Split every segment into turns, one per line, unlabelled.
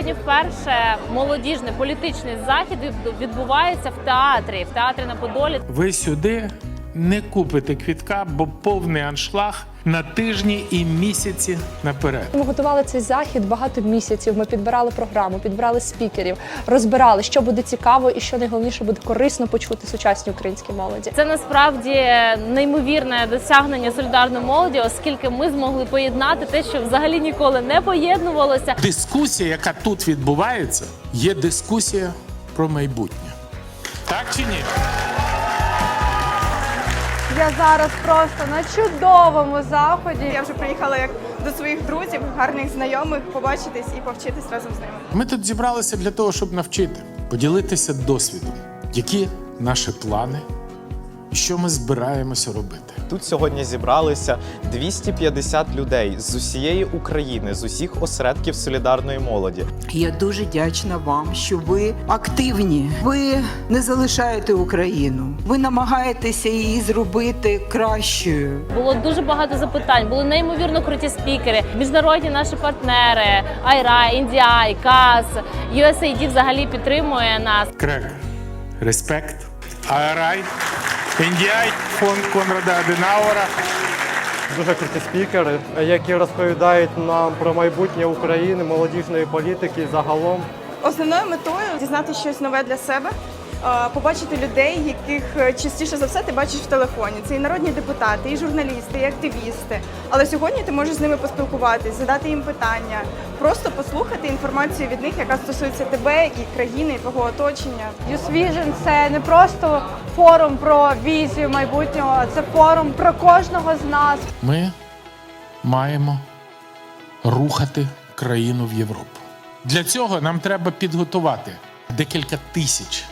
вперше молодіжний політичний захід відбувається в театрі, в театрі на Подолі.
Ви сюди не купите квітка, бо повний аншлаг на тижні і місяці наперед.
Ми готували цей захід багато місяців. Ми підбирали програму, підбирали спікерів, розбирали, що буде цікаво і що найголовніше буде корисно почути сучасній українській молоді.
Це насправді неймовірне досягнення солідарної молоді, оскільки ми змогли поєднати те, що взагалі ніколи не поєднувалося.
Дискусія, яка тут відбувається, є дискусія про майбутнє. Так чи ні?
Я зараз просто на чудовому заході.
Я вже приїхала як до своїх друзів, гарних знайомих, побачитись і повчитись разом з ними.
Ми тут зібралися для того, щоб навчити, поділитися досвідом, які наші плани що ми збираємося робити.
Тут сьогодні зібралися 250 людей з усієї України, з усіх осередків солідарної молоді.
Я дуже вдячна вам, що ви активні. Ви не залишаєте Україну. Ви намагаєтеся її зробити кращою.
Було дуже багато запитань, були неймовірно круті спікери, міжнародні наші партнери, Айра, Індіай, КАС, USAID взагалі підтримує нас.
Крек, респект, АРАЙ, Індіай, фонд Конрада Аденауера.
Дуже круті спікери, які розповідають нам про майбутнє України, молодіжної політики загалом.
Основною метою дізнати щось нове для себе, побачити людей, яких е, частіше за все ти бачиш в телефоні. Це і народні депутати, і журналісти, і активісти. Але сьогодні ти можеш з ними поспілкуватись, задати їм питання, просто послухати інформацію від них, яка стосується тебе і країни, і твого оточення.
Youth Vision – це не просто форум про візію майбутнього, а це форум про кожного з нас.
Ми маємо рухати країну в Європу. Для цього нам треба підготувати декілька тисяч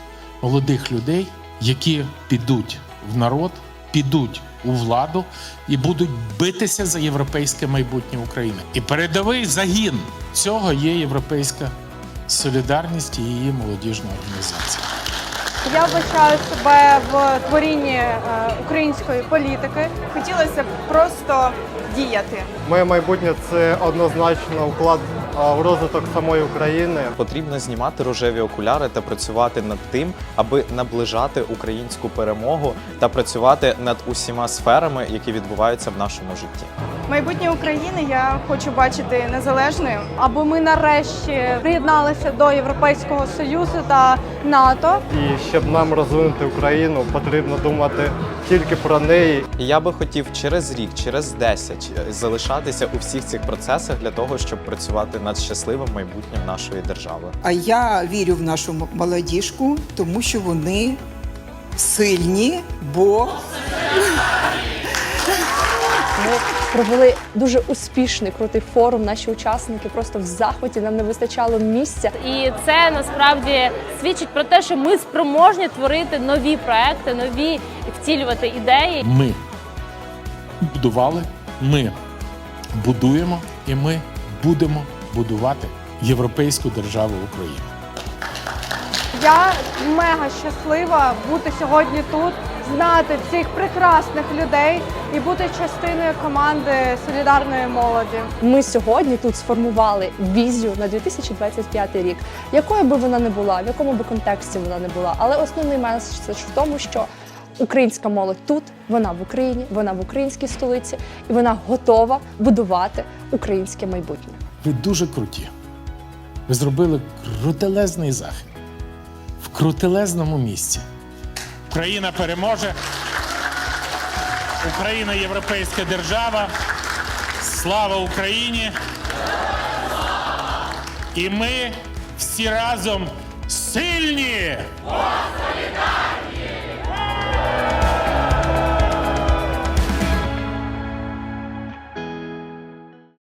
молодих людей, які підуть в народ, підуть у владу і будуть битися за європейське майбутнє України. І передовий загін цього є європейська солідарність і її молодіжна організація.
Я вбачаю себе в творінні е, української політики.
Хотілося б просто діяти.
Моє майбутнє це однозначно вклад а, в розвиток самої України.
Потрібно знімати рожеві окуляри та працювати над тим, аби наближати українську перемогу та працювати над усіма сферами, які відбуваються в нашому житті.
Майбутнє України я хочу бачити незалежною.
Аби ми нарешті приєдналися до Європейського Союзу та НАТО.
І щоб нам розвинути Україну, потрібно думати тільки про неї
я би хотів через рік, через 10 е, залишатися у всіх цих процесах для того, щоб працювати над щасливим майбутнім нашої держави.
А я вірю в нашу молодіжку, тому що вони сильні, бо
Ми провели дуже успішний крутий форум. Наші учасники просто в захваті. Нам не вистачало місця.
І це насправді свідчить про те, що ми спроможні творити нові проекти, нові втілювати ідеї.
Ми будували, ми будуємо і ми будемо будувати європейську державу України.
Я мега щаслива бути сьогодні тут, знати цих прекрасних людей і бути частиною команди солідарної молоді.
Ми сьогодні тут сформували візію на 2025 рік, якою би вона не була, в якому би контексті вона не була. Але основний меседж в тому, що українська молодь тут, вона в Україні, вона в українській столиці, і вона готова будувати українське майбутнє.
Ви дуже круті. Ви зробили крутелезний захід крутелезному місці. Україна переможе. Україна європейська держава. Слава Україні! І ми всі разом сильні!